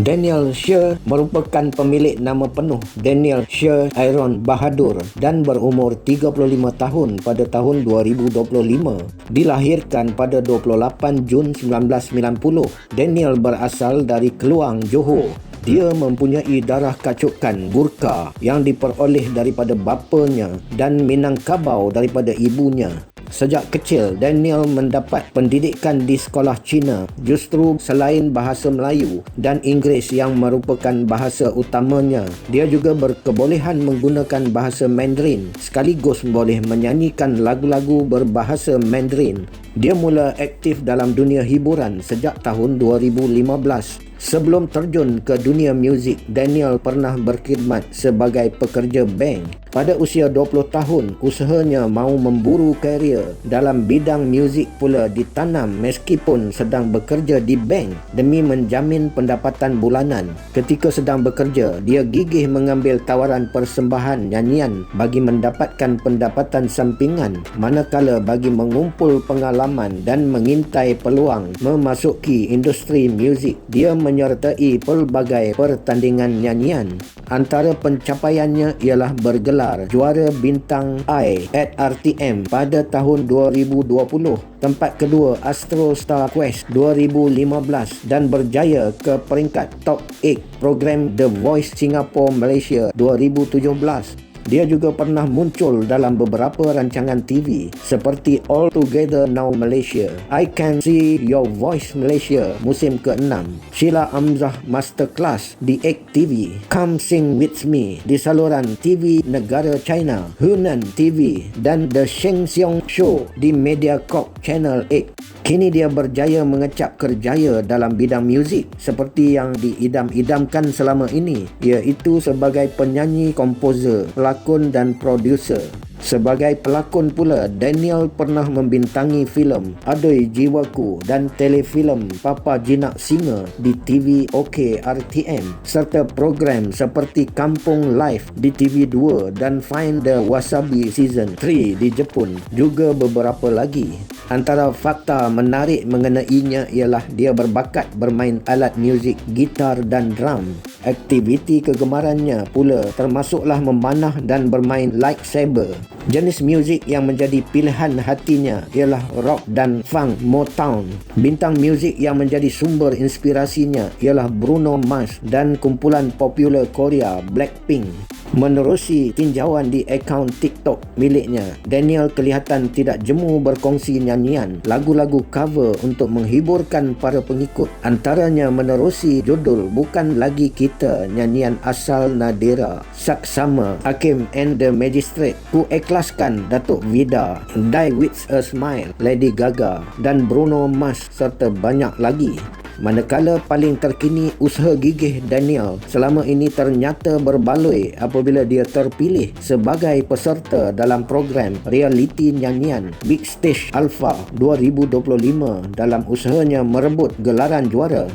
Daniel Shear merupakan pemilik nama penuh Daniel Shear Iron Bahadur dan berumur 35 tahun pada tahun 2025. Dilahirkan pada 28 Jun 1990, Daniel berasal dari Keluang, Johor. Dia mempunyai darah kacukan Gurkha yang diperoleh daripada bapanya dan Minangkabau daripada ibunya. Sejak kecil, Daniel mendapat pendidikan di sekolah Cina justru selain bahasa Melayu dan Inggeris yang merupakan bahasa utamanya. Dia juga berkebolehan menggunakan bahasa Mandarin sekaligus boleh menyanyikan lagu-lagu berbahasa Mandarin. Dia mula aktif dalam dunia hiburan sejak tahun 2015 Sebelum terjun ke dunia muzik, Daniel pernah berkhidmat sebagai pekerja bank. Pada usia 20 tahun, usahanya mahu memburu karier dalam bidang muzik pula ditanam meskipun sedang bekerja di bank demi menjamin pendapatan bulanan. Ketika sedang bekerja, dia gigih mengambil tawaran persembahan nyanyian bagi mendapatkan pendapatan sampingan manakala bagi mengumpul pengalaman dan mengintai peluang memasuki industri muzik. Dia menyertai pelbagai pertandingan nyanyian. Antara pencapaiannya ialah bergelar juara bintang I at RTM pada tahun 2020, tempat kedua Astro Star Quest 2015 dan berjaya ke peringkat top 8 program The Voice Singapore Malaysia 2017. Dia juga pernah muncul dalam beberapa rancangan TV seperti All Together Now Malaysia, I Can See Your Voice Malaysia musim ke-6, Sheila Amzah Masterclass di Egg TV, Come Sing With Me di saluran TV negara China, Hunan TV dan The Sheng Siong Show di MediaCorp Channel 8. Kini dia berjaya mengecap kerjaya dalam bidang muzik seperti yang diidam-idamkan selama ini iaitu sebagai penyanyi, komposer, pelakon dan produser. Sebagai pelakon pula, Daniel pernah membintangi filem Adoi Jiwaku dan telefilm Papa Jinak Singa di TV OK RTM serta program seperti Kampung Life di TV2 dan Find the Wasabi Season 3 di Jepun juga beberapa lagi. Antara fakta menarik mengenainya ialah dia berbakat bermain alat muzik gitar dan drum. Aktiviti kegemarannya pula termasuklah memanah dan bermain lightsaber. Jenis muzik yang menjadi pilihan hatinya ialah rock dan funk Motown. Bintang muzik yang menjadi sumber inspirasinya ialah Bruno Mars dan kumpulan popular Korea Blackpink. Menerusi tinjauan di akaun TikTok miliknya, Daniel kelihatan tidak jemu berkongsi nyanyian lagu-lagu cover untuk menghiburkan para pengikut. Antaranya menerusi judul Bukan Lagi Kita nyanyian asal Nadira, Saksama, Hakim and the Magistrate, Ku Ikhlaskan Datuk Vida, Die With a Smile, Lady Gaga dan Bruno Mars serta banyak lagi. Manakala paling terkini usaha gigih Daniel selama ini ternyata berbaloi apabila dia terpilih sebagai peserta dalam program realiti nyanyian Big Stage Alpha 2025 dalam usahanya merebut gelaran juara